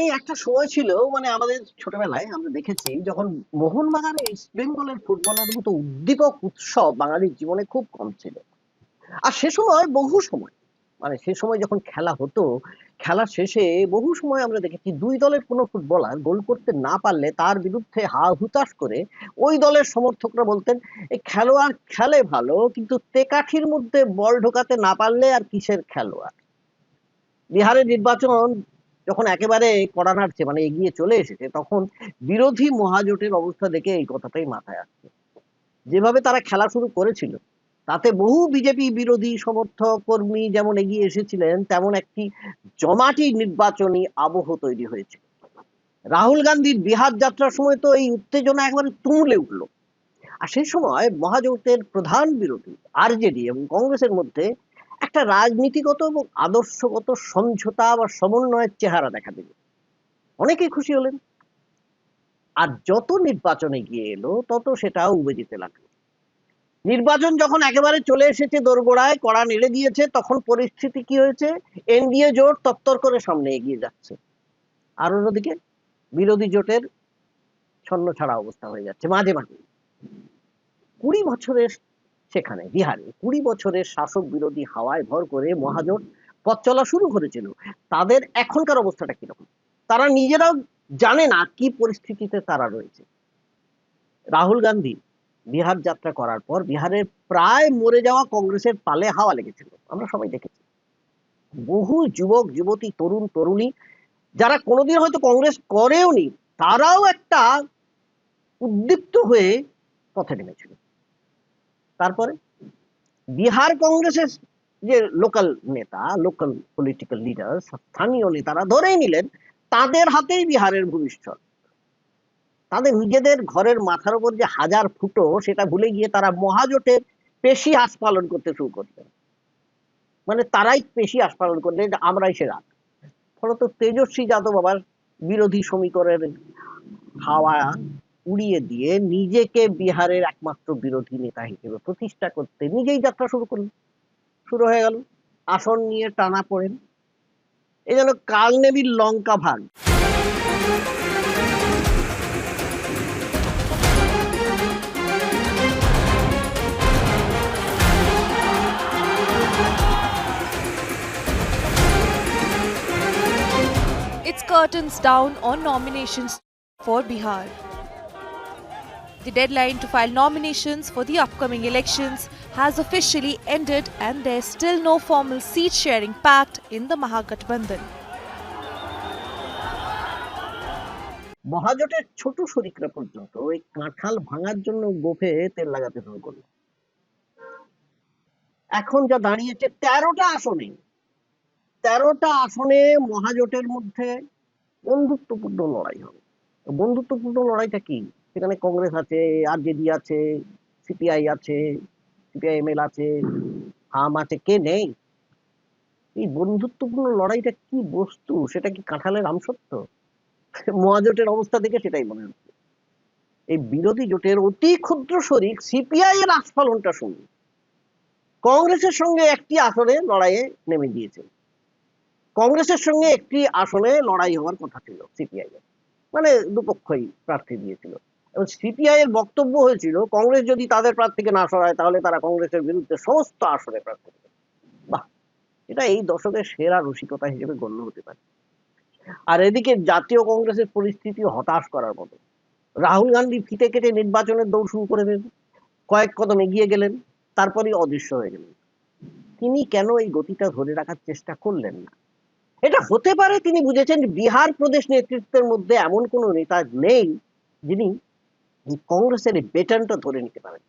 এই একটা সময় ছিল মানে আমাদের ছোটবেলায় আমরা দেখেছি যখন মোহনবাগান ইস্ট বেঙ্গলের ফুটবলের মতো উদ্দীপক উৎসব বাঙালির জীবনে খুব কম ছিল। আর সে সময় বহু সময় মানে সে সময় যখন খেলা হতো, খেলার শেষে বহু সময় আমরা দেখেছি দুই দলের কোনো ফুটবলার গোল করতে না পারলে তার বিরুদ্ধে হা হুতাশ করে ওই দলের সমর্থকরা বলতেন এই খেলোয়াড় খেলে ভালো, কিন্তু তেকাঠির মধ্যে বল ঢোকাতে না পারলে আর কিসের খেলোয়াড়? বিহারের নির্বাচন যখন একেবারে কড়া নাড়ছে মানে এগিয়ে চলে এসেছে, তখন বিরোধী মহাজোটের অবস্থা দেখে এই কথাটাই মাথায় আসছে। যেভাবে তারা খেলা শুরু করেছিল, তাতে বহু বিজেপি বিরোধী সমর্থক, কর্মী যেমন এগিয়ে এসেছিলেন, তেমন একটি জমাটি নির্বাচনী আবহ তৈরি হয়েছিল রাহুল গান্ধীর বিহার যাত্রার সময় তো এই উত্তেজনা একবারে তুমলে উঠল। আর সেই সময় মহাজোটের প্রধান বিরোধী, আরজেডি এবং কংগ্রেসের মধ্যে একটা রাজনীতিগত এবং আদর্শগত সমঝোতা বা সমন্বয়ের চেহারা দেখা দিল। অনেকেই খুশি হলেন। আর যত নির্বাচনে গিয়ে এলো, তত সেটাও উবে যেতে লাগল। নির্বাচন যখন একেবারে চলে এসেছে দোরগোড়ায়, কড়া নেড়ে দিয়েছে, তখন পরিস্থিতি কি হয়েছে? এনডিএ জোট তত্তর করে সামনে এগিয়ে যাচ্ছে। আর অন্যদিকে বিরোধী জোটের ছন্ন ছাড়া অবস্থা হয়ে যাচ্ছে মাঝে মাঝে। কুড়ি বছরের সেখানে বিহারে কুড়ি বছরের শাসক বিরোধী হাওয়ায় ভর করে মহাজোট পথ চলা শুরু করেছিল। তাদের এখনকার অবস্থাটা কীরকম? তারা নিজেরাও জানে না কি পরিস্থিতিতে তারা রয়েছে। রাহুল গান্ধী বিহার যাত্রা করার পর বিহারের প্রায় মরে যাওয়া কংগ্রেসের পালে হাওয়া লেগেছিল। আমরা সবাই দেখেছি। বহু যুবক, যুবতী, তরুণ, তরুণী যারা কোনোদিন হয়তো কংগ্রেস করেওনি, তারাও একটা উদ্দীপ্ত হয়ে পথে নেমেছিল। তারপরে বিহার কংগ্রেসের যে লোকাল নেতা লোকাল পলিটিক্যাল লিডার স্থানীয় নেতারা ধরেই নিলেন, তাদের হাতেই বিহারের ভবিষ্যৎ তাদের নিজেদের ঘরের মাথার উপর যে হাজার ফুটো, সেটা ভুলে গিয়ে তারা মহাজোটের পেশি হাস পালন করতে শুরু করলেন। মানে তারাই পেশি হাস পালন করলেন আমরাই সেরা। ফলত তেজস্বী যাদব আবার বিরোধী সমীকরণের হাওয়া উড়িয়ে দিয়ে নিজেকে বিহারের একমাত্র বিরোধী নেতা হিসেবে প্রতিষ্ঠা করতে নিজেই যাত্রা শুরু করলেন। শুরু হয়ে গেল। আসন নিয়ে টানা পড়েন। এই যেন কালনেবির লঙ্কা ভাগ। Curtains down on nominations for Bihar. The deadline to file nominations for the upcoming elections has officially ended, and there's still no formal seat sharing pact in the Mahagathbandhan. মহাজোটের ছোট শরিকরা পর্যন্ত ওই কাঁঠাল ভাঙার জন্য গোফে তেল লাগাতে শুরু করল এখন যা দাঁড়িয়েছে তেরোটা আসনে তেরোটা আসনে মহাজোটের মধ্যে বন্ধুত্বপূর্ণ লড়াই হবে বন্ধুত্বপূর্ণ লড়াইটা কি সেখানে কংগ্রেস আছে, আরজেডি আছে, সিপিআই আছে সিপিআইএমএল আছে, হাম আছে, কে নেই? এই বন্ধুত্বপূর্ণ লড়াইটা কি বস্তু? সেটা কি কাঁঠালের আমসত্ব মহাজোটের অবস্থা দেখে সেটাই মনে হচ্ছে। এই বিরোধী জোটের অতি ক্ষুদ্র শরিক সিপিআই এর আস্ফালনটা শুনুন। কংগ্রেসের সঙ্গে একটি আসনে লড়াইয়ে নেমে গিয়েছে। কংগ্রেসের সঙ্গে একটি আসনে লড়াই হওয়ার কথা ছিল সিপিআই মানে দুপক্ষই প্রার্থী দিয়েছিল। এবং সিপিআই এর বক্তব্য হয়েছিল, কংগ্রেস যদি তাদের প্রার্থীকে না সরায়, তাহলে তারা কংগ্রেসের বিরুদ্ধে সমস্ত আসনে প্রার্থী বাহ! এটা এই দশকের সেরা রসিকতা হিসেবে গণ্য হতে পারে। আর এদিকে জাতীয় কংগ্রেসের পরিস্থিতি হতাশ করার মতো। রাহুল গান্ধী ফিতে কেটে নির্বাচনের দৌড় শুরু করে দিলেন কয়েক কদম এগিয়ে গেলেন, তারপরেই অদৃশ্য হয়ে গেলেন। তিনি কেন এই গতিটা ধরে রাখার চেষ্টা করলেন না? এটা হতে পারে তিনি বুঝেছেন বিহার প্রদেশ নেতৃত্বের মধ্যে এমন কোনো নেতা নেই যিনি কংগ্রেসের এই বেটনটা ধরে নিতে পারেন।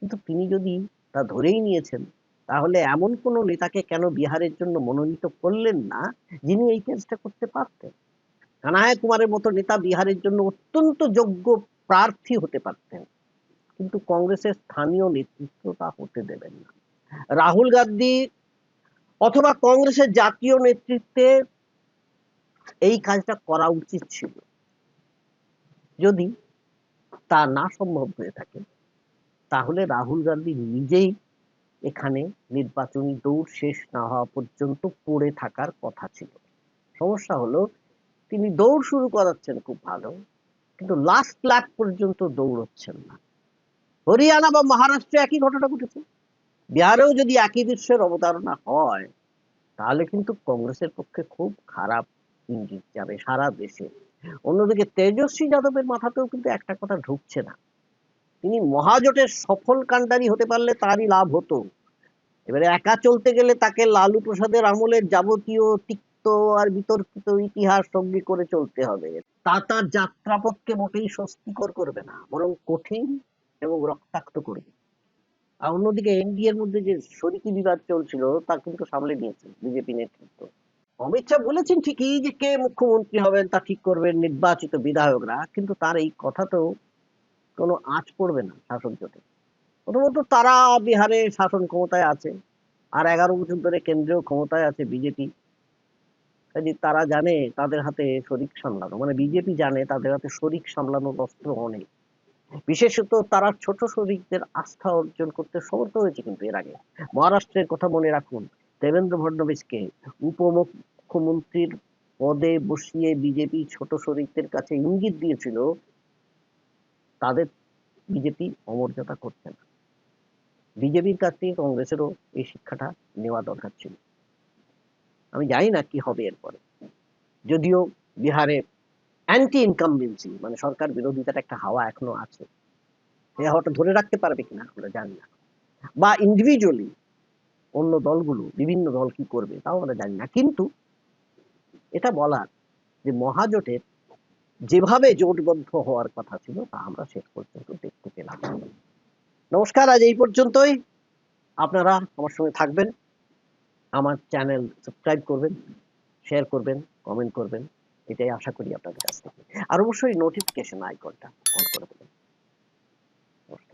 কিন্তু তিনি যদি তা ধরেই নিয়েছেন, তাহলে এমন কোনো নেতাকে কেন বিহারের জন্য মনোনীত করলেন না, যিনি এই কাজটা করতে পারতেন? কানায় কুমারের মতো নেতা বিহারের জন্য অত্যন্ত যোগ্য প্রার্থী হতে পারতেন। কিন্তু কংগ্রেসের স্থানীয় নেতৃত্ব তা হতে দেবেন না। রাহুল গান্ধী অথবা কংগ্রেসের জাতীয় নেতৃত্বে এই কাজটা করা উচিত ছিল। যদি তা না সম্ভব হয়ে থাকে। তাহলে রাহুল গান্ধী নিজেই এখানে নির্বাচনী দৌড় শেষ না হওয়া পর্যন্ত পড়ে থাকার কথা ছিল। সমস্যা হলো, তিনি দৌড় শুরু করাচ্ছেন খুব ভালো, কিন্তু লাস্ট ল্যাপ পর্যন্ত দৌড়চ্ছেন না। হরিয়ানা বা মহারাষ্ট্রে একই ঘটনা ঘটেছে। বিহারেও যদি একই দৃশ্যের অবতারণা হয়, তাহলে কিন্তু কংগ্রেসের পক্ষে খুব খারাপ ইঙ্গিত যাবে সারা দেশে। অন্যদিকে তেজস্বী যাদবের মাথাতেও কিন্তু একটা কথা ঢুকছে না। তিনি মহাজোটের সফল কাণ্ডারি হতে পারলে তারই লাভ হতো। এবারে একা চলতে গেলে তাকে লালু প্রসাদের আমলের যাবতীয় তিক্ত আর বিতর্কিত ইতিহাস সঙ্গী করে চলতে হবে। তা তার যাত্রাপথকে মোটেই স্বস্তিকর করবে না, বরং কঠিন এবং রক্তাক্ত করবে। আর অন্যদিকে এনডিএ এর মধ্যে যে শরিকি বিবাদ চলছিল, তা কিন্তু সামলে নিয়েছে বিজেপি নেতৃত্ব। অমিত শাহ বলেছেন ঠিকই যে কে মুখ্যমন্ত্রী হবেন, তা ঠিক করবেন নির্বাচিত বিধায়করা, কিন্তু তার এই কথাতেও কোনো আঁচ পড়বে না শাসক জোটে প্রথমত তারা বিহারে শাসন ক্ষমতায় আছে, আর এগারো বছর ধরে কেন্দ্রীয় ক্ষমতায় আছে বিজেপি। কাজে তারা জানে তাদের হাতে শরিক সামলানো মানে বিজেপি জানে তাদের হাতে শরিক সামলানোর অস্ত্র অনেক। বিশেষত তারা ছোট শরিকদের আস্থা অর্জন করতে সমর্থ হয়েছে কিন্তু এর আগে। মহারাষ্ট্রের কথা মনে রাখুন দেবেন্দ্র ফডনবিসকে উপমুখ্যমন্ত্রীর পদে বসিয়ে বিজেপি ছোট শরিকদের কাছে ইঙ্গিত দিয়েছিল, তাদের বিজেপি অমর্যাদা করছে না। বিজেপির কাছ থেকে কংগ্রেসেরও এই শিক্ষাটা নেওয়া দরকার ছিল। আমি জানি না কি হবে এরপরে। যদিও বিহারে অ্যান্টি ইনকামবেন্সি মানে সরকার বিরোধিতার একটা হাওয়া এখনও আছে। এই হাওয়াটা ধরে রাখতে পারবে কিনা আমরা জানি না। বা ইন্ডিভিজুয়ালি অন্য দলগুলো, বিভিন্ন দল কি করবে তাও আমরা জানি না। কিন্তু এটা বলার যে মহাজোটের যেভাবে জোটবদ্ধ হওয়ার কথা ছিল, তা আমরা শেষ পর্যন্ত দেখতে পেলাম। নমস্কার, আজ এই পর্যন্তই। আপনারা আমার সঙ্গে থাকবেন, আমার চ্যানেল সাবস্ক্রাইব করবেন শেয়ার করবেন কমেন্ট করবেন, এটাই আশা করি আপনাদের কাছ থেকে। আর অবশ্যই নোটিফিকেশন আইকনটা অন করে দেবেন।